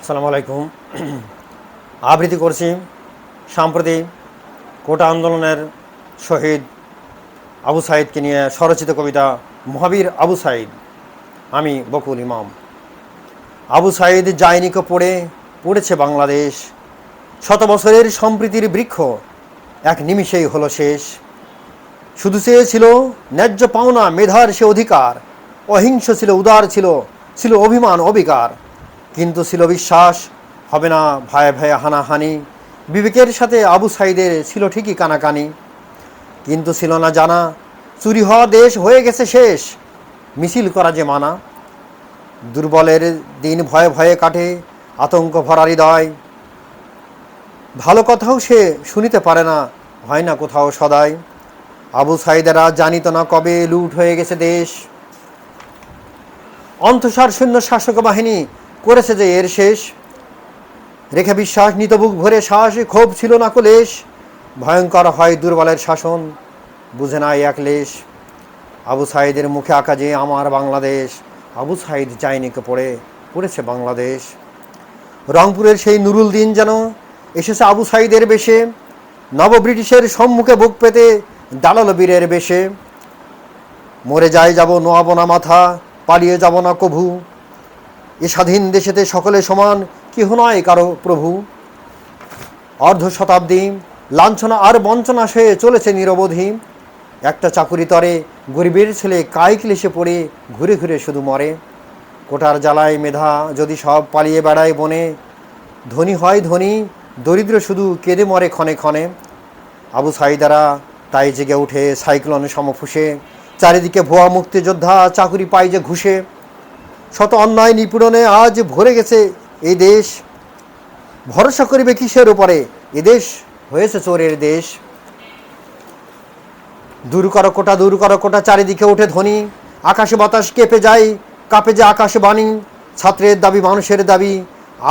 আসসালামু আলাইকুম। আবৃত্তি করছি সাম্প্রতি কোটা আন্দোলনের শহীদ আবু সাইদকে নিয়ে স্বরচিত কবিতা মহাবীর আবু সাইদ, আমি বকুল ইমাম। আবু সাইদ যায়নিকে পড়ে, পড়েছে বাংলাদেশ। শত বছরের সম্প্রীতির বৃক্ষ, এক নিমিষেই হলো শেষ। শুধু চেয়েছিল ন্যায্য পাওনা, মেধার সে অধিকার। অহিংস ছিল, উদার ছিল ছিল অভিমান, অবিকার। কিন্তু ছিল বিশ্বাস, হবে না ভয়ে ভয়ে হানাহানি। বিবেকের সাথে আবু সাইদের ছিল ঠিকই কানাকানি। কিন্তু ছিল না জানা, চুরি হওয়া দেশ হয়ে গেছে শেষ, মিছিল করা যে মানা। দুর্বলের দিন ভয়ে ভয়ে কাটে, আতঙ্ক ভরা হৃদয়। ভালো কথাও সে শুনিতে পারে না, হয় না কোথাও সদাই। আবু সাইদেরা জানিত না কবে লুট হয়ে গেছে দেশ। অন্তঃসার শূন্য শাসক বাহিনী করেছে যে এর শেষ। রেখে বিশ্বাস, নিত বুক ভরে শ্বাস ক্ষোভ ছিল না কলেশ। ভয়ঙ্কর হয় দুর্বলের শাসন, বুঝে না এক লেশ। আবু সাইদের মুখে আঁকা যে আমার বাংলাদেশ, আবু সাইদ চাইনিকে পড়ে পড়েছে বাংলাদেশ। রংপুরের সেই নুরুল দিন যেন এসেছে আবু সাইদের বেশে, নব ব্রিটিশের সম্মুখে বুক পেতে দালাল বীরের বেশে। মরে যায় যাব নোয়াব না মাথা, পালিয়ে যাব না কভু। এ স্বাধীন দেশেতে সকলে সমান, কেহ নয় কারও প্রভু। অর্ধ শতাব্দী লাঞ্ছনা আর বঞ্চনা সে চলেছে নিরবধি। একটা চাকুরি তরে গরিবের ছেলে কাই ক্লেশে পড়ে, ঘুরে ঘুরে শুধু মরে। কোটার জ্বালায় মেধা যদি সব পালিয়ে বেড়ায় বনে, ধনী হয় ধনী, দরিদ্র শুধু কেঁদে মরে ক্ষণে ক্ষণে। আবু সাইদারা তাই জেগে উঠে সাইক্লোন সমফুসে। চারিদিকে ভুয়া মুক্তিযোদ্ধা চাকুরি পাই যে ঘুষে। শত অন্যায় নিপীড়নে আজ ভরে গেছে এ দেশ। ভরসা করিবে কিসের উপরে? এ দেশ হয়েছে চোরের দেশ। দূর করো কোটা, দূর করো কোটা, চারিদিকে ওঠে ধ্বনি। আকাশে বাতাস কেঁপে যায়, কাঁপে যে আকাশে বাণী। ছাত্রের দাবি, মানুষের দাবি।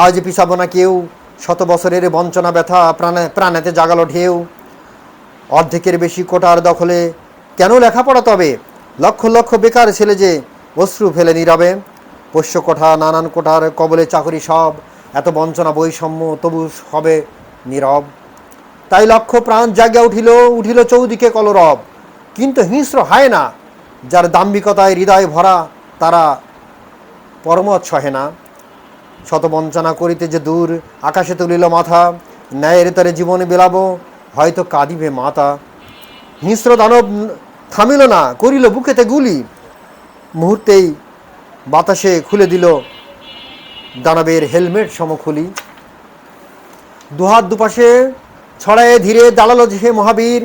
আজ পিছাবো না কেউ। শত বছরের বঞ্চনা, ব্যথা, প্রাণে, প্রাণেতে জাগালো ঢেউ। অর্ধেকের বেশি কোটার দখলে কেন লেখাপড়া তবে? লক্ষ লক্ষ বেকার ছেলে যে অশ্রু ফেলে নীরবে। পোষ্য কোঠা নানান কোঠার কবলে চাকরি সব, এত বঞ্চনা বৈষম্য তবু হবে নীরব। তাই লক্ষ প্রাণ জাগিয়া উঠিল উঠিল চৌদিকে কলরব। কিন্তু হিংস্র হয় না, যার দাম্ভিকতায় হৃদয় ভরা তারা পরমত সহে না। শত বঞ্চনা করিতে যে দূর আকাশে তুলিল মাথা, ন্যায়ের তরে জীবন বিলাব, হয়তো কাঁদিবে মাতা। হিংস্র দানব থামিল না, করিল বুকেতে গুলি। মুহূর্তেই বাতাসে খুলে দিল দানবের হেলমেট সমখুলি। দুহাত দুপাশে ছড়ায়ে ধীরে দালালো যে মহাবীর।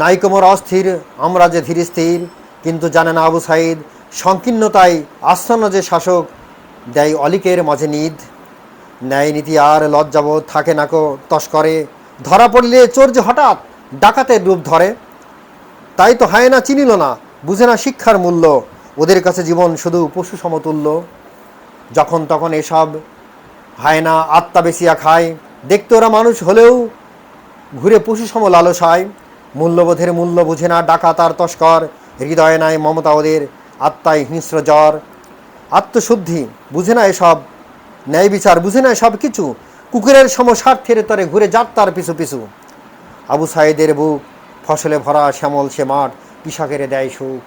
নাইকমর অস্থির, আমরা যে ধীরে স্থির, কিন্তু জানে না আবু সাইদ। সংকীর্ণতায় আস্থান যে শাসক, দেয় অলিকের মাঝে নিদ। ন্যায় নীতি আর লজ্জাবোধ থাকে না কো তস্করে। ধরা পড়লে চোর যে হঠাৎ ডাকাতের রূপ ধরে। তাই তো হয় না চিনিল না, বুঝে না শিক্ষার মূল্য। ওদের কাছে জীবন শুধু পশু সমতুল্য। যখন তখন এসব হায় না, আত্মা বেশিয়া খায়। দেখতে ওরা মানুষ হলেও ঘুরে পশু সম লালসায় মূল্যবোধের মূল্য বুঝে না, ডাকাত আর তস্কর। হৃদয়ে নাই মমতা ওদের, আত্মায় হিংস্র জ্বর। আত্মশুদ্ধি, বুঝে না এসব। ন্যায় বিচার, বুঝে না সব কিছু। কুকুরের সম স্বার্থের তরে ঘুরে যাত তার পিছু পিছু। আবু সাইদের বুক, ফসলে ভরা শ্যামল সে মাঠ কৃষকের দেয় সুখ।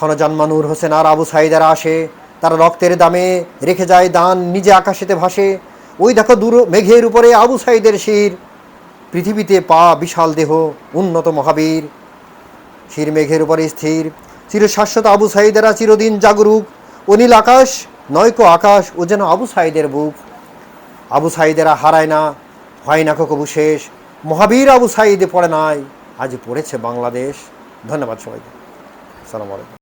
ক্ষণজান নূর হোসেন আর আবু সাইদারা আসে। তারা রক্তের দামে রেখে যায় দান, নিজে আকাশেতে ভাসে। ওই দেখো দূর মেঘের উপরে আবু সাইদের শির। পৃথিবীতে পা, বিশাল দেহ, উন্নত মহাবীর। শির মেঘের উপরে স্থির। চির শাশ্বত আবু সাইদেরা চিরদিন জাগরুক। অনিল আকাশ, নয়কো আকাশ, ও যেন আবু সাইদের বুক। আবু সাইদেরা হারায় না, হয় না কবু শেষ। মহাবীর আবু সাইদে পড়ে নাই, আজ পড়েছে বাংলাদেশ। ধন্যবাদ সবাইকে। সালাম আলাইকুম।